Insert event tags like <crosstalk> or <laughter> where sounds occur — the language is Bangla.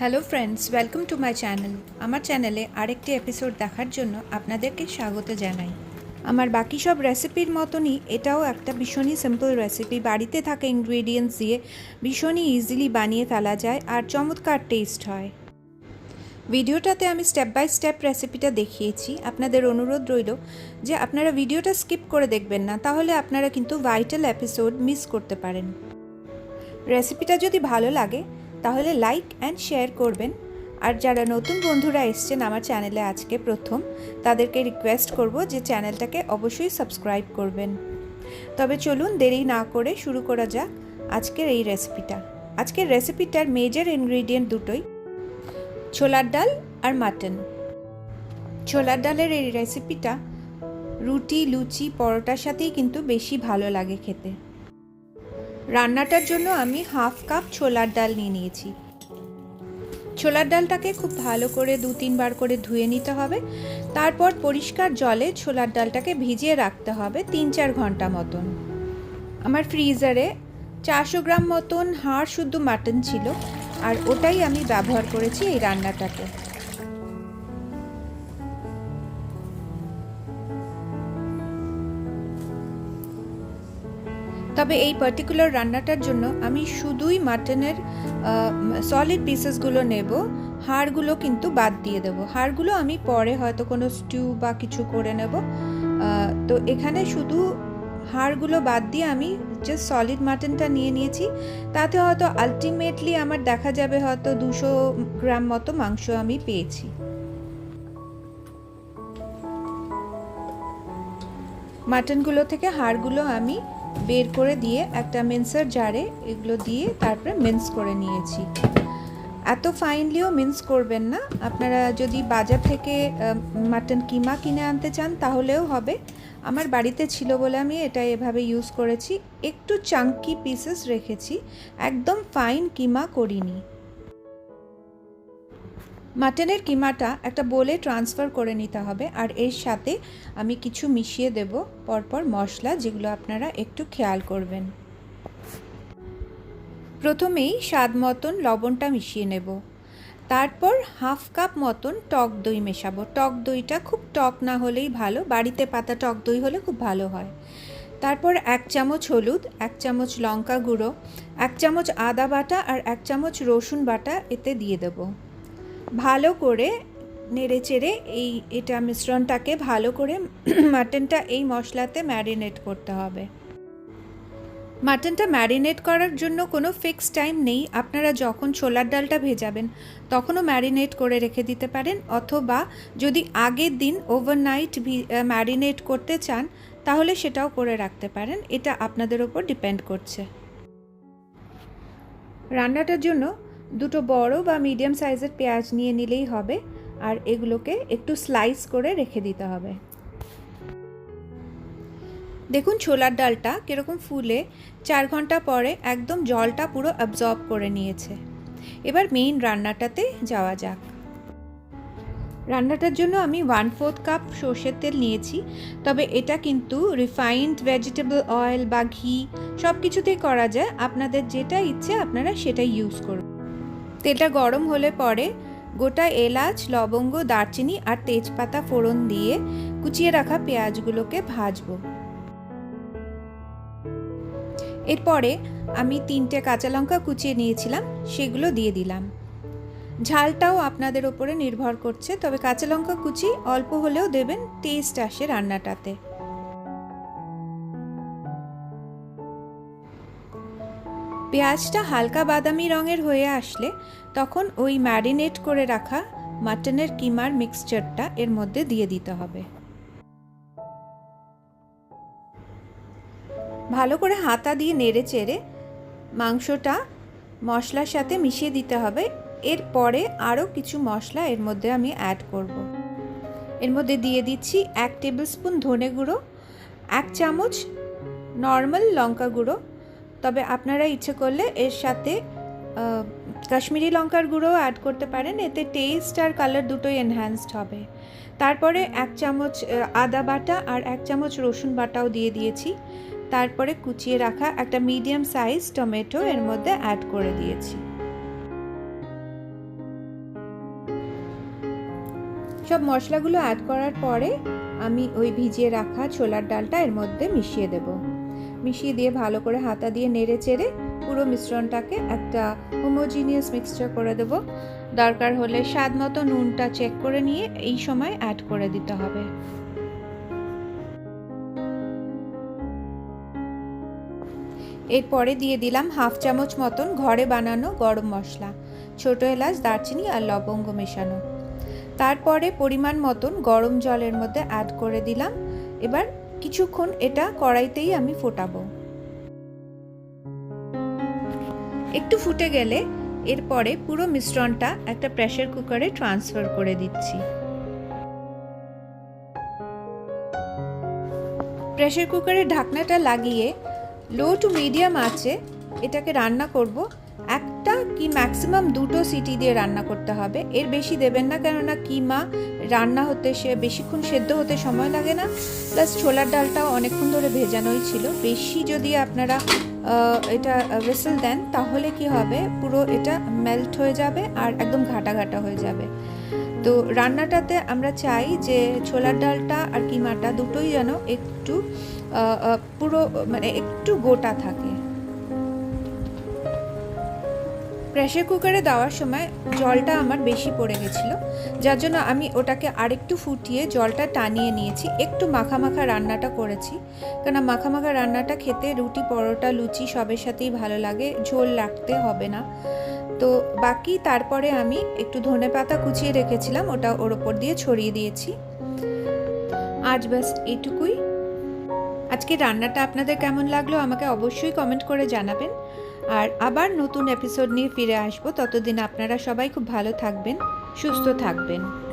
Hello friends welcome to my channel আমার চ্যানেলে আরেকটি এপিসোড দেখার জন্য আপনাদেরকে স্বাগত জানাই। আমার বাকি সব রেসিপির মতনই এটাও একটা ভীষণই সিম্পল রেসিপি বাড়িতে থাকা ইনগ্রেডিয়েন্টস দিয়ে ভীষণই ইজিলি বানিয়ে ফেলা যায় আর চমৎকার টেস্ট হয়। ভিডিওটাতে আমি স্টেপ বাই স্টেপ রেসিপিটা দেখিয়েছি। আপনাদের অনুরোধ রইল যে আপনারা ভিডিওটা স্কিপ করে দেখবেন না, তাহলে আপনারা কিন্তু ভাইটাল এপিসোড মিস করতে পারেন। রেসিপিটা যদি ভালো লাগে তাহলে লাইক অ্যান্ড শেয়ার করবেন। আর যারা নতুন বন্ধুরা এসছেন আমার চ্যানেলে আজকে প্রথম, তাদেরকে রিকোয়েস্ট করব যে চ্যানেলটাকে অবশ্যই সাবস্ক্রাইব করবেন। তবে চলুন দেরি না করে শুরু করা যাক আজকের এই রেসিপিটা আজকের রেসিপিটার মেজর ইনগ্রিডিয়েন্ট দুটোই, ছোলার ডাল আর মাটন ছোলার ডালের এই রেসিপিটা রুটি, লুচি, পরোটার সাথেই কিন্তু বেশি ভালো লাগে খেতে। রান্নাটার জন্য আমি হাফ কাপ ছোলার ডাল নিয়ে নিয়েছি। ছোলার ডালটাকে খুব ভালো করে দু তিনবার করে ধুয়ে নিতে হবে। তারপর পরিষ্কার জলে ছোলার ডালটাকে ভিজিয়ে রাখতে হবে তিন চার ঘণ্টা মতন। আমার ফ্রিজারে চারশো গ্রাম মতন হাড় শুদ্ধ মাটন ছিল, আর ওটাই আমি ব্যবহার করেছি এই রান্নাটাতে। তবে এই পার্টিকুলার রান্নাটার জন্য আমি শুধুই মাটনের সলিড পিসেসগুলো নেব। হাড়গুলো কিন্তু বাদ দিয়ে দেবো। হাড়গুলো আমি পরে হয়তো কোনো স্টিউ বা কিছু করে নেব। তো এখানে শুধু হাড়গুলো বাদ দিয়ে আমি জাস্ট সলিড মাটনটা নিয়ে নিয়েছি। তাতে হয়তো আলটিমেটলি আমার দেখা যাবে হয়তো দুশো গ্রাম মতো মাংস আমি পেয়েছি। মাটনগুলো থেকে হাড়গুলো আমি বের করে দিয়ে একটা মিন্সার জারে এগুলো দিয়ে তারপরে মেন্স করে নিয়েছি। এত ফাইনলিও মিন্স করবেন না। আপনারা যদি বাজার থেকে মাটন কিমা কিনে আনতে চান তাহলেও হবে। আমার বাড়িতে ছিল বলে আমি এটা এভাবে ইউজ করেছি। একটু চাঙ্কি পিসেস রেখেছি। একদম ফাইন কিমা করিনি। মাটনের কিমাটা একটা বোলে ট্রান্সফার করে নিতে হবে আর এর সাথে আমি কিছু মিশিয়ে দেব পরপর মশলা যেগুলো আপনারা একটু খেয়াল করবেন। প্রথমেই স্বাদ মতন লবণটা মিশিয়ে নেব। তারপর হাফ কাপ মতন টক দই মেশাবো। টক দইটা খুব টক না হলেই ভালো, বাড়িতে পাতা টক দই হলে খুব ভালো হয়। তারপর এক চামচ হলুদ, এক চামচ লঙ্কা গুঁড়ো, এক চামচ আদা বাটা আর এক চামচ রসুন বাটা এতে দিয়ে দেবো। ভালো করে নেড়ে চেড়ে এই এটা মিশ্রণটাকে ভালো করে <clears throat> মাটনটা এই মশলাতে ম্যারিনেট করতে হবে। মাটনটা ম্যারিনেট করার জন্য কোনো ফিক্সড টাইম নেই। আপনারা যখন ছোলার ডালটা ভেজাবেন, তখনও ম্যারিনেট করে রেখে দিতে পারেন। অথবা যদি আগের দিন ওভারনাইট ম্যারিনেট করতে চান, তাহলে সেটাও করে রাখতে পারেন। এটা আপনাদের ওপর ডিপেন্ড করছে। রান্নাটার জন্য দুটো বড় বা মিডিয়াম সাইজের পেঁয়াজ নিয়ে নিলেই হবে, আর এগুলোকে একটু স্লাইস করে রেখে দিতে হবে। দেখুন ছোলার ডালটা কীরকম ফুলে, চার ঘণ্টা পরে একদম জলটা পুরো অ্যাবজর্ব করে নিয়েছে। এবার মেইন রান্নাটাতে যাওয়া যাক। রান্নাটার জন্য আমি ওয়ান ফোর্থ কাপ সর্ষের তেল নিয়েছি, তবে এটা কিন্তু রিফাইন্ড ভেজিটেবল অয়েল বা ঘি সব কিছুতেই করা যায়। আপনাদের যেটা ইচ্ছে আপনারা সেটাই ইউজ করুন। তেলটা গরম হলে পরে গোটা এলাচ, লবঙ্গ, দারচিনি আর তেজপাতা ফোড়ন দিয়ে কুচিয়ে রাখা পেঁয়াজগুলোকে ভাজবো। এরপরে আমি তিনটে কাঁচা লঙ্কা কুচিয়ে নিয়েছিলাম, সেগুলো দিয়ে দিলাম। ঝালটাও আপনাদের ওপরে নির্ভর করছে, তবে কাঁচা লঙ্কা কুচি অল্প হলেও দেবেন, টেস্ট আসে রান্নাটাতে। পেঁয়াজটা হালকা বাদামি রঙের হয়ে আসলে তখন ওই ম্যারিনেট করে রাখা মাটনের কিমার মিক্সচারটা এর মধ্যে দিয়ে দিতে হবে ভালো করে হাতা দিয়ে নেড়ে চেড়ে মাংসটা মশলার সাথে মিশিয়ে দিতে হবে এরপরে আরও কিছু মশলা এর মধ্যে আমি অ্যাড করব। এর মধ্যে দিয়ে দিচ্ছি এক টেবিল স্পুন ধনে গুঁড়ো, এক চামচ নর্মাল লঙ্কা গুঁড়ো তবে আপনারা ইচ্ছে করলে এর সাথে কাশ্মীরি লঙ্কার গুঁড়োও অ্যাড করতে পারেন। এতে টেস্ট আর কালার দুটোই এনহ্যান্সড হবে। তারপরে এক চামচ আদা বাটা আর এক চামচ রসুন বাটাও দিয়ে দিয়েছি। তারপরে কুচিয়ে রাখা একটা মিডিয়াম সাইজ টমেটো এর মধ্যে অ্যাড করে দিয়েছি। সব মশলাগুলো অ্যাড করার পরে আমি ওই ভিজিয়ে রাখা ছোলার ডালটা এর মধ্যে মিশিয়ে দেব। মিশিয়ে দিয়ে ভালো করে হাতা দিয়ে নেড়ে চেড়ে পুরো মিশ্রণটাকে একটা হোমোজিনিয়াস মিক্সচার করে দেব। দরকার হলে স্বাদ মতো নুনটা চেক করে নিয়ে এই সময় অ্যাড করে দিতে হবে। এরপরে দিয়ে দিলাম হাফ চামচ মতন ঘরে বানানো গরম মশলা, ছোটো এলাচ, দারচিনি আর লবঙ্গ মেশানো। তারপরে পরিমাণ মতন গরম জলের মধ্যে অ্যাড করে দিলাম। এবার কিছুক্ষণ এটা কড়াইতেই আমি ফোটাবো। একটু ফুটে গেলে এরপরে পুরো মিশ্রণটা একটা প্রেশার কুকারে ট্রান্সফার করে দিচ্ছি। প্রেশার কুকারের ঢাকনাটা লাগিয়ে লো টু মিডিয়াম আছে এটাকে রান্না করব। একটা কি ম্যাক্সিমাম দুটো সিটি দিয়ে রান্না করতে হবে? এর বেশি দেবেন না, কেননা কিমা রান্না হতে সে বেশিক্ষণ সেদ্ধ হতে সময় লাগে না। প্লাস ছোলার ডালটাও অনেকক্ষণ ধরে ভেজানোই ছিল। বেশি যদি আপনারা এটা ওয়েসেল দেন, তাহলে কি হবে? পুরো এটা মেল্ট হয়ে যাবে আর একদম ঘাটা ঘাটা হয়ে যাবে। তো রান্নাটাতে আমরা চাই যে ছোলার ডালটা আর কিমাটা দুটোই যেন একটু পুরো মানে একটু গোটা থাকে। প্রেশার কুকারে দেওয়ার সময় জলটা আমার বেশি পড়ে গেছিল, যার জন্য আমি ওটাকে আরেকটু ফুটিয়ে জলটা টানিয়ে নিয়েছি। একটু মাখা মাখা রান্নাটা করেছি কেন মাখা মাখা রান্নাটা খেতে রুটি, পরোটা, লুচি সবের সাথেই ভালো লাগে, ঝোল রাখতে হবে না। তো বাকি তারপরে আমি একটু ধনে পাতা কুচিয়ে রেখেছিলাম, ওটা ওর ওপর দিয়ে ছড়িয়ে দিয়েছি। আজ ব্যাস এটুকুই। আজকে রান্নাটা আপনাদের কেমন লাগল আমাকে অবশ্যই কমেন্ট করে জানাবেন। আর আবার নতুন এপিসোড নিয়ে ফিরে আসব। ততদিন আপনারা সবাই খুব ভালো থাকবেন, সুস্থ থাকবেন।